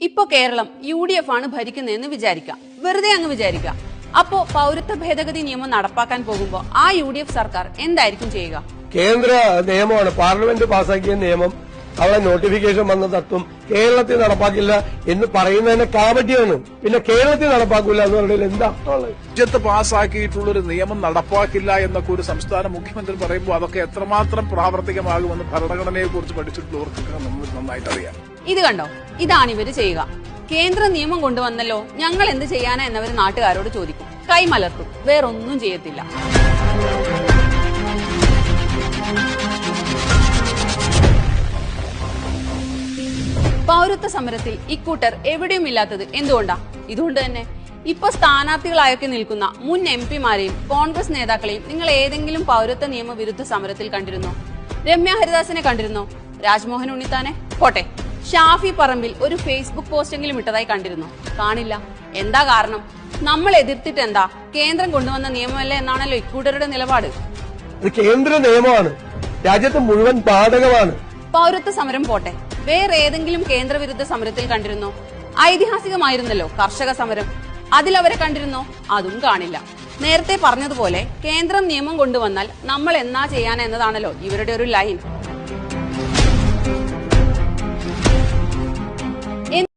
ഇപ്പൊ Keralam U D F ആണ് ഭരിക്കുന്നതെന്ന് വിചാരിക്കാം വെറുതെ അങ്ങ് വിചാരിക്കാം അപ്പോ പൗരത്വ ഭേദഗതി നിയമം നടപ്പാക്കാൻ പോകുമ്പോ ആ യു ഡി എഫ് സർക്കാർ എന്തായിരിക്കും ചെയ്യുക? കേന്ദ്ര നിയമമാണ്. പാർലമെന്റ് പാസാക്കിയ നിയമം അവിടെ നോട്ടിഫിക്കേഷൻ വന്ന തത്വം കേരളത്തിൽ നടപ്പാക്കില്ല എന്ന് പറയുന്നതിനെ കാപട്യമാണ്. പിന്നെ കേരളത്തിൽ നടപ്പാക്കില്ല എന്ന് പറഞ്ഞാൽ എന്താ അർത്ഥമുള്ളത് രാജ്യത്ത് പാസ്സാക്കിയിട്ടുള്ള ഒരു നിയമം നടപ്പാക്കില്ല എന്നൊക്കെ ഒരു സംസ്ഥാന മുഖ്യമന്ത്രി പറയുമ്പോൾ അതൊക്കെ എത്രമാത്രം പ്രാവർത്തികമാകുമെന്ന് ഭരണഘടനയെ കുറിച്ച് പഠിച്ചിട്ടുള്ളവർക്കൊക്കെ നമ്മൾ നന്നായിട്ട് അറിയാം ഇത് കണ്ടോ? ഇതാണ് ഇവർ ചെയ്യുക. കേന്ദ്ര നിയമം കൊണ്ടുവന്നല്ലോ ഞങ്ങൾ എന്ത് ചെയ്യാനാ എന്നവർ നാട്ടുകാരോട് ചോദിക്കും. കൈമലർത്തും വേറൊന്നും ചെയ്യത്തില്ല. പൗരത്വ സമരത്തിൽ ഇക്കൂട്ടർ എവിടെയും ഇല്ലാത്തത് എന്തുകൊണ്ടാ? ഇതുകൊണ്ട് തന്നെ. ഇപ്പൊ സ്ഥാനാർത്ഥികളായൊക്കെ നിൽക്കുന്ന മുൻ എം പിമാരെയും കോൺഗ്രസ് നേതാക്കളെയും നിങ്ങൾ ഏതെങ്കിലും പൗരത്വ നിയമ വിരുദ്ധ സമരത്തിൽ കണ്ടിരുന്നോ? രമ്യ ഹരിദാസിനെ കണ്ടിരുന്നോ? രാജ്മോഹൻ ഉണ്ണിത്താനെ? പോട്ടെ. ഷാഫി പറമ്പിൽ ഒരു ഫേസ്ബുക്ക് പോസ്റ്റെങ്കിലും ഇട്ടതായി കണ്ടിരുന്നു. കാണില്ല. എന്താ കാരണം? നമ്മൾ എതിർത്തിട്ട് എന്താ? കേന്ദ്രം കൊണ്ടുവന്ന നിയമമല്ലേ എന്നാണല്ലോ ഇക്കൂട്ടരുടെ നിലപാട്. ഇത് കേന്ദ്ര നിയമമാണ്. രാജ്യത്ത് മുഴുവൻ ബാധകമാണ്. പൗരത്വ സമരം പോട്ടെ. വേറെ ഏതെങ്കിലും കേന്ദ്രവിരുദ്ധ സമരത്തിൽ കണ്ടിരുന്നോ? ഐതിഹാസികമായിരുന്നല്ലോ കർഷക സമരം. അതിലവരെ കണ്ടിരുന്നോ? അതും കാണില്ല. നേരത്തെ പറഞ്ഞതുപോലെ കേന്ദ്രം നിയമം കൊണ്ടുവന്നാൽ നമ്മൾ എന്നാ ചെയ്യാൻ എന്നതാണല്ലോ ഇവരുടെ ഒരു ലൈൻ.